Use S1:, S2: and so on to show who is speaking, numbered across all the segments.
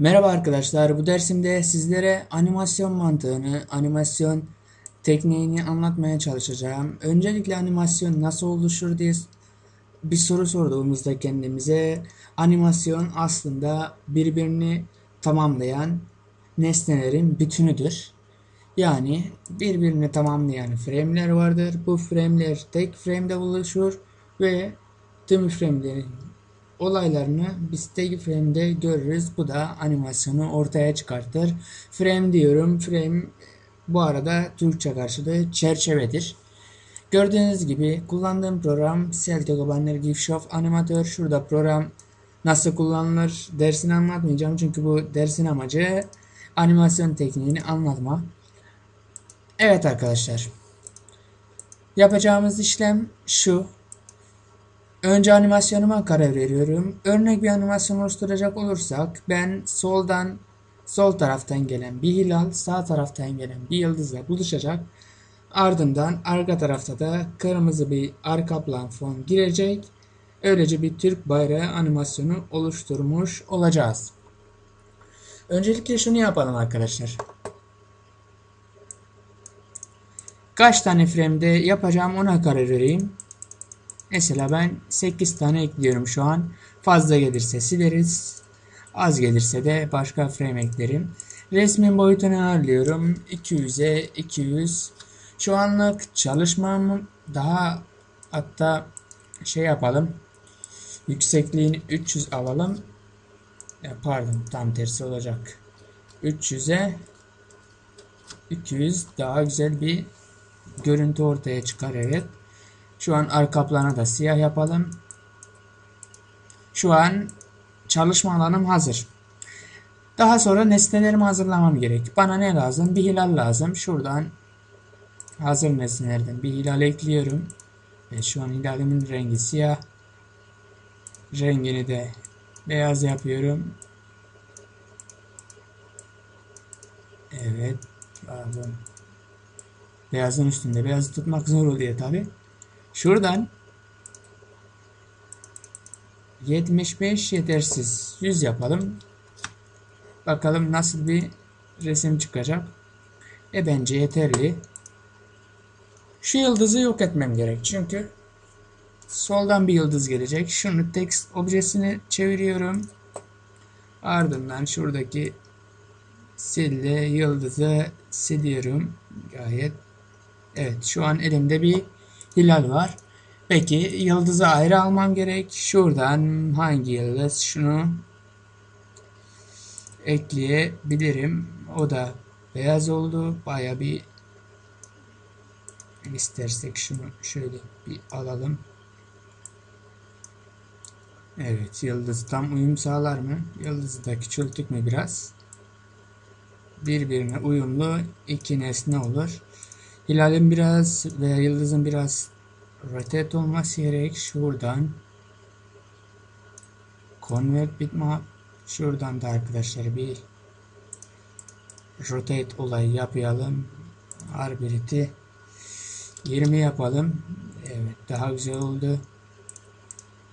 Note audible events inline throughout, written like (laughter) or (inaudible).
S1: Merhaba arkadaşlar, bu dersimde sizlere animasyon mantığını, animasyon tekniğini anlatmaya çalışacağım. Öncelikle animasyon nasıl oluşur diye bir soru sorduğumuzda kendimize animasyon aslında birbirini tamamlayan nesnelerin bütünüdür. Yani birbirini tamamlayan frame'ler vardır. Bu frame'ler tek frame'de oluşur ve tüm frame'lerin olaylarını biz tek frame'de görürüz. Bu da animasyonu ortaya çıkartır. Frame diyorum. Frame bu arada Türkçe karşılığı çerçevedir. Gördüğünüz gibi kullandığım program Celtic Banner GIFShop Animator. Şurada program nasıl kullanılır dersini anlatmayacağım. Çünkü bu dersin amacı animasyon tekniğini anlatma. Evet arkadaşlar. Yapacağımız işlem şu. Önce animasyonuma karar veriyorum. Örnek bir animasyon oluşturacak olursak ben soldan sol taraftan gelen bir hilal, sağ taraftan gelen bir yıldızla buluşacak. Ardından arka tarafta da kırmızı bir arka plan fon girecek. Öylece bir Türk bayrağı animasyonu oluşturmuş olacağız. Öncelikle şunu yapalım arkadaşlar. Kaç tane frame'de yapacağım ona karar vereyim. Mesela ben 8 tane ekliyorum şu an. Fazla gelirse sileriz. Az gelirse de başka frame eklerim. Resmin boyutunu ayarlıyorum. 200'e 200. Şu anlık çalışmamı daha hatta şey yapalım. Yüksekliğini 300 alalım. Ya pardon tam tersi olacak. 300'e 200 daha güzel bir görüntü ortaya çıkar evet. Şu an arka planı da siyah yapalım. Şu an çalışma alanım hazır. Daha sonra nesnelerimi hazırlamam gerek. Bana ne lazım? Bir hilal lazım. Şuradan hazır nesnelerden bir hilal ekliyorum. Ve şu an hilalimin rengi siyah. Rengini de beyaz yapıyorum. Evet. Pardon. Beyazın üstünde beyazı tutmak zor oluyor tabi. Şuradan 75 yetersiz 100 yapalım. Bakalım nasıl bir resim çıkacak. E bence yeterli. Şu yıldızı yok etmem gerek. Çünkü soldan bir yıldız gelecek. Şunu text objesini çeviriyorum. Ardından şuradaki silde yıldızı siliyorum. Gayet Evet şu an elimde bir hilal var. Peki yıldızı ayrı almam gerek. Şuradan hangi yıldız? Şunu ekleyebilirim. O da beyaz oldu. Baya bir istersek şunu şöyle bir alalım. Evet yıldız tam uyum sağlar mı? Yıldızı da küçülttük mü biraz? Birbirine uyumlu iki nesne olur. Hilalin biraz veya yıldızın biraz rotate olması gerek. Şuradan convert bitmap şuradan da arkadaşlar bir rotate olayı yapalım. Arbitrity 20 yapalım. Evet daha güzel oldu.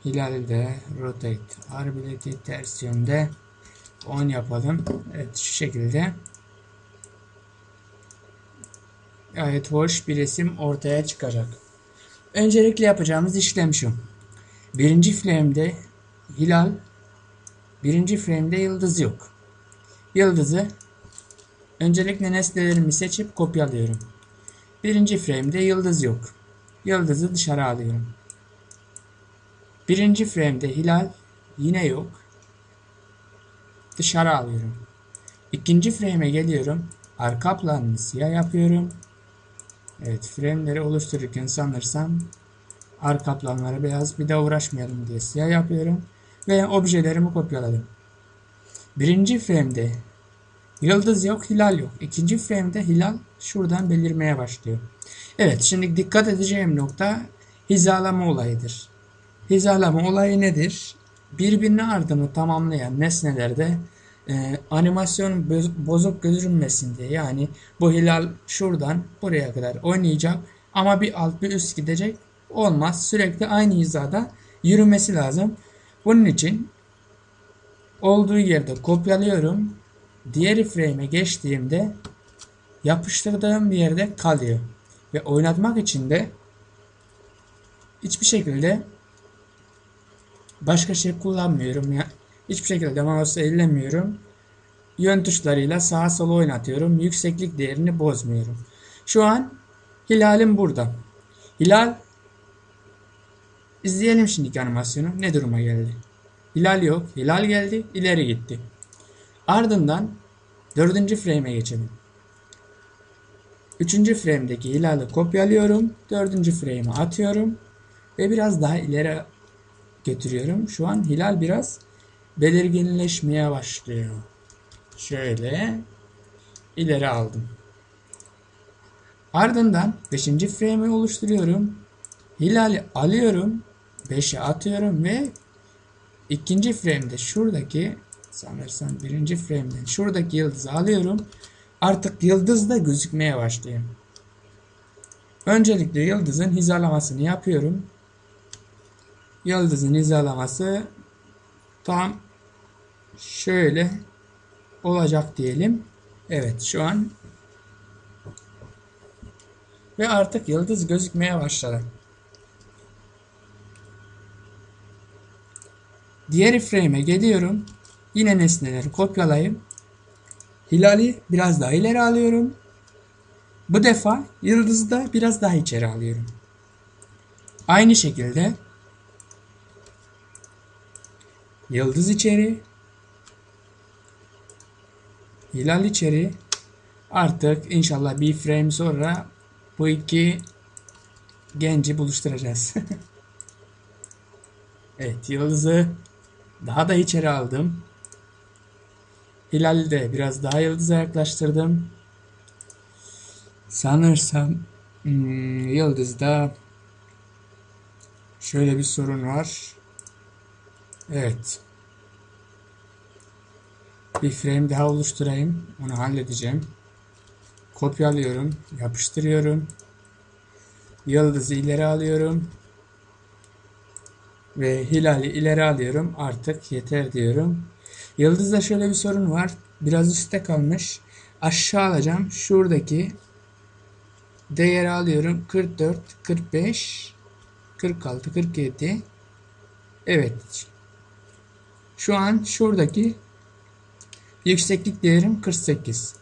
S1: Hilal de rotate arbitrity ters yönde 10 yapalım. Evet şu şekilde gayet hoş bir resim ortaya çıkacak. Öncelikle yapacağımız işlem şu. Birinci frame'de hilal, birinci frame'de yıldız yok. Yıldızı öncelikle nesnelerimi seçip kopyalıyorum. Birinci frame'de yıldız yok. Yıldızı dışarı alıyorum. Birinci frame'de hilal yine yok. Dışarı alıyorum. İkinci frame'e geliyorum. Arka planını siyah yapıyorum. Evet frameleri oluştururken sanırsam arka planlara beyaz bir de uğraşmayalım diye siyah yapıyorum. Ve objelerimi kopyaladım. Birinci frame'de yıldız yok, hilal yok. İkinci frame'de hilal şuradan belirmeye başlıyor. Evet şimdi dikkat edeceğim nokta hizalama olayıdır. Hizalama olayı nedir? Birbirine ardını tamamlayan nesnelerde e, animasyon bozuk gözükmesin diye yani bu hilal şuradan buraya kadar oynayacak ama bir alt bir üst gidecek olmaz sürekli aynı hizada yürümesi lazım bunun için olduğu yerde kopyalıyorum. Diğer frame'e geçtiğimde yapıştırdığım bir yerde kalıyor. Ve oynatmak için de hiçbir şekilde başka şey kullanmıyorum. Ya, hiçbir şekilde mouse ellemiyorum. Yön tuşlarıyla sağa sola oynatıyorum. Yükseklik değerini bozmuyorum. Şu an hilalim burada. Hilal izleyelim şimdiki animasyonu. Ne duruma geldi? Hilal yok. Hilal geldi. ileri gitti. Ardından dördüncü frame'e geçelim. Üçüncü frame'deki hilali kopyalıyorum. Dördüncü frame'e atıyorum. Ve biraz daha ileri götürüyorum. Şu an hilal biraz belirginleşmeye başlıyor. Şöyle ileri aldım. Ardından 5. frame'i oluşturuyorum. Hilali alıyorum. 5'e atıyorum ve ikinci frame'de şuradaki sanırsam birinci frame'den şuradaki yıldızı alıyorum. Artık yıldız da gözükmeye başlıyor. Öncelikle yıldızın hizalamasını yapıyorum. Yıldızın hizalaması tam şöyle olacak diyelim. Evet şu an ve artık yıldız gözükmeye başladı. Diğer frame'e geliyorum. Yine nesneleri kopyalayıp hilali biraz daha ileri alıyorum. Bu defa yıldızı da biraz daha içeri alıyorum. Aynı şekilde yıldız içeri hilal içeri artık inşallah bir frame sonra bu iki genci buluşturacağız. (laughs) evet yıldızı daha da içeri aldım. Hilal'i de biraz daha yıldıza yaklaştırdım. Sanırsam hmm, yıldızda şöyle bir sorun var. Evet. Bir frame daha oluşturayım. Onu halledeceğim. Kopyalıyorum. Yapıştırıyorum. Yıldızı ileri alıyorum. Ve hilali ileri alıyorum. Artık yeter diyorum. Yıldızda şöyle bir sorun var. Biraz üstte kalmış. Aşağı alacağım. Şuradaki değeri alıyorum. 44, 45, 46, 47. Evet. Şu an şuradaki yükseklik değerim 48.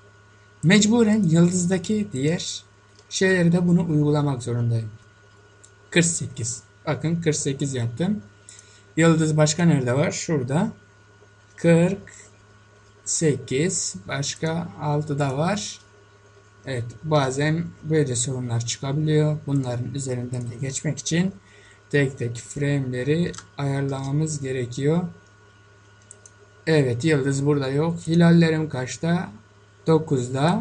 S1: Mecburen yıldızdaki diğer şeyleri de bunu uygulamak zorundayım. 48. Bakın 48 yaptım. Yıldız başka nerede var? Şurada. 48. Başka 6'da var. Evet bazen böyle sorunlar çıkabiliyor. Bunların üzerinden de geçmek için tek tek frame'leri ayarlamamız gerekiyor. Evet yıldız burada yok. Hilallerim kaçta? 9'da.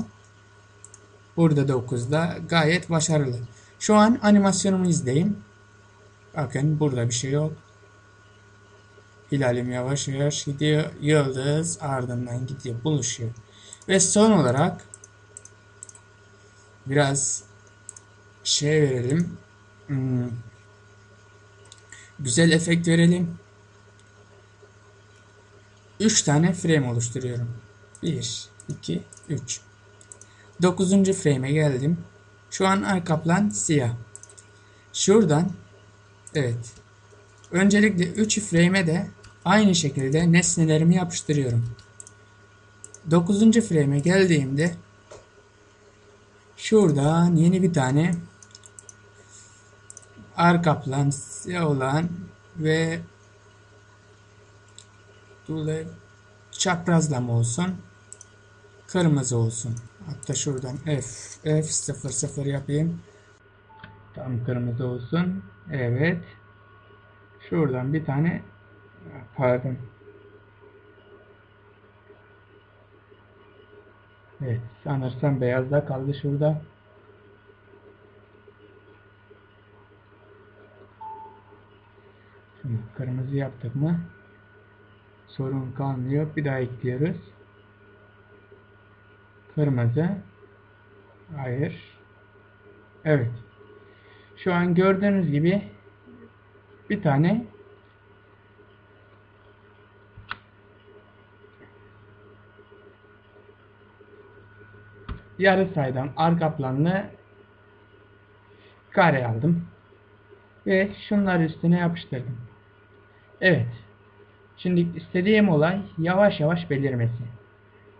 S1: Burada 9'da. Gayet başarılı. Şu an animasyonumu izleyin. Bakın burada bir şey yok. Hilalim yavaş yavaş gidiyor. Yıldız ardından gidiyor. Buluşuyor. Ve son olarak biraz şey verelim. Hmm, güzel efekt verelim. 3 tane frame oluşturuyorum. 1, 2, 3. 9. frame'e geldim. Şu an arka plan siyah. Şuradan evet. Öncelikle 3 frame'e de aynı şekilde nesnelerimi yapıştırıyorum. 9. frame'e geldiğimde şuradan yeni bir tane arka plan siyah olan ve Dolayı çaprazlama olsun. Kırmızı olsun. Hatta şuradan F, F00 yapayım. Tam kırmızı olsun. Evet. Şuradan bir tane pardon. Evet. Sanırsam beyazda kaldı şurada. Şimdi kırmızı yaptık mı? sorun kalmıyor. Bir daha ekliyoruz. Kırmızı. Hayır. Evet. Şu an gördüğünüz gibi bir tane yarı saydan arka planlı kare aldım. Ve şunlar üstüne yapıştırdım. Evet. Şimdi istediğim olay yavaş yavaş belirmesi.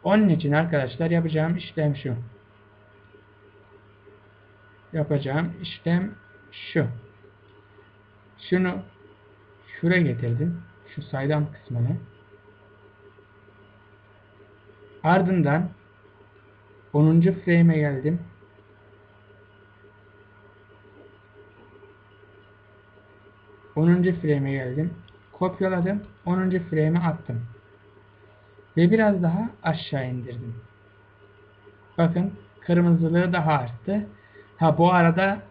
S1: Onun için arkadaşlar yapacağım işlem şu. Yapacağım işlem şu. Şunu şuraya getirdim. Şu saydam kısmını. Ardından 10. frame'e geldim. Onuncu frame'e geldim. Kopyaladım. 10. frame'e attım. Ve biraz daha aşağı indirdim. Bakın kırmızılığı daha arttı. Ha bu arada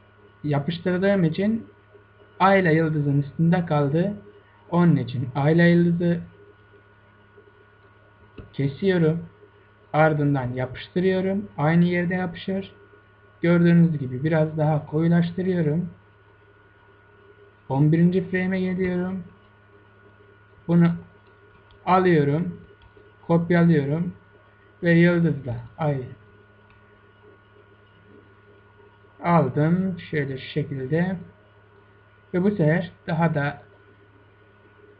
S1: yapıştırdığım için ayla yıldızın üstünde kaldı. Onun için ayla yıldızı kesiyorum. Ardından yapıştırıyorum. Aynı yerde yapışır. Gördüğünüz gibi biraz daha koyulaştırıyorum. 11. frame'e geliyorum. Bunu alıyorum. Kopyalıyorum. Ve yıldızla ay aldım. Şöyle şu şekilde. Ve bu sefer daha da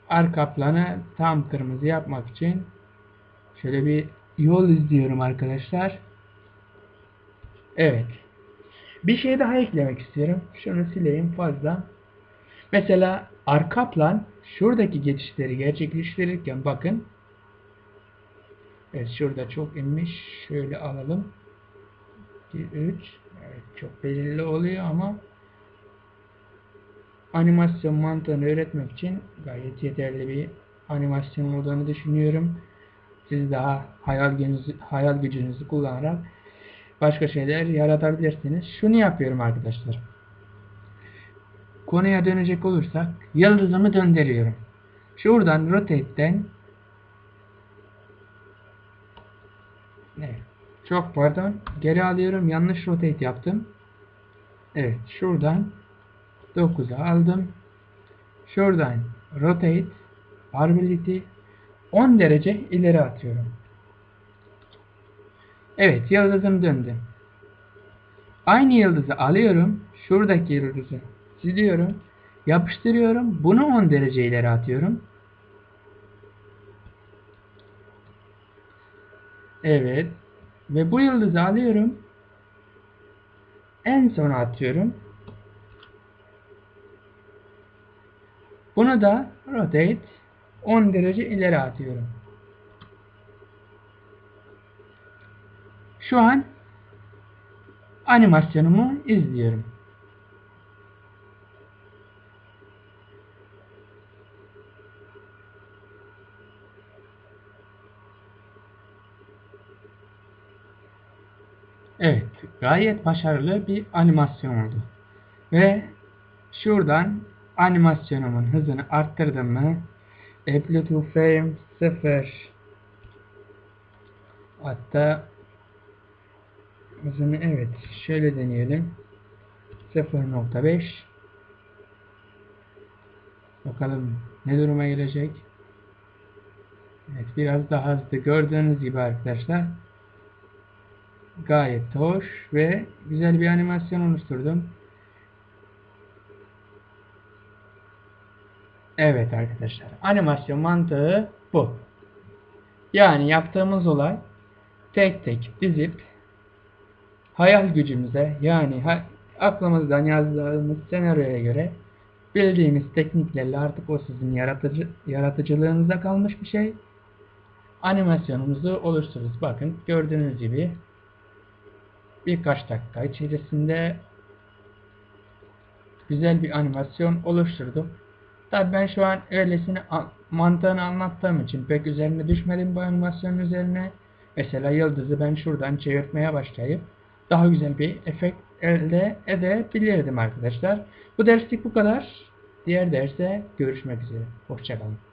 S1: arka planı tam kırmızı yapmak için şöyle bir yol izliyorum arkadaşlar. Evet. Bir şey daha eklemek istiyorum. Şunu sileyim fazla. Mesela arka plan şuradaki geçişleri gerçekleştirirken bakın. Evet şurada çok inmiş. Şöyle alalım. 2, 3. Evet çok belirli oluyor ama animasyon mantığını öğretmek için gayet yeterli bir animasyon olduğunu düşünüyorum. Siz daha hayal gücünüzü, hayal gücünüzü kullanarak başka şeyler yaratabilirsiniz. Şunu yapıyorum arkadaşlar. Konuya dönecek olursak yıldızımı döndürüyorum. Şuradan rotate'den Evet. Çok pardon. Geri alıyorum. Yanlış rotate yaptım. Evet. Şuradan 9'a aldım. Şuradan rotate arbability 10 derece ileri atıyorum. Evet. Yıldızım döndü. Aynı yıldızı alıyorum. Şuradaki yıldızı siliyorum. Yapıştırıyorum. Bunu 10 derece ileri atıyorum. Evet. Ve bu yıldızı alıyorum. En sona atıyorum. Bunu da rotate 10 derece ileri atıyorum. Şu an animasyonumu izliyorum. Evet, gayet başarılı bir animasyon oldu. Ve şuradan animasyonumun hızını arttırdım mı? Amplitude frame 0 hatta hızını evet şöyle deneyelim. 0.5 bakalım ne duruma gelecek? Evet biraz daha hızlı. Gördüğünüz gibi arkadaşlar gayet hoş ve güzel bir animasyon oluşturdum. Evet arkadaşlar animasyon mantığı bu. Yani yaptığımız olay tek tek dizip hayal gücümüze yani aklımızdan yazdığımız senaryoya göre bildiğimiz tekniklerle artık o sizin yaratıcı, yaratıcılığınıza kalmış bir şey. Animasyonumuzu oluştururuz. Bakın gördüğünüz gibi birkaç dakika içerisinde güzel bir animasyon oluşturdum. Tabi ben şu an öylesine mantığını anlattığım için pek üzerine düşmedim bu animasyonun üzerine. Mesela yıldızı ben şuradan çevirtmeye başlayıp daha güzel bir efekt elde edebilirdim arkadaşlar. Bu derslik bu kadar. Diğer derse görüşmek üzere. Hoşçakalın.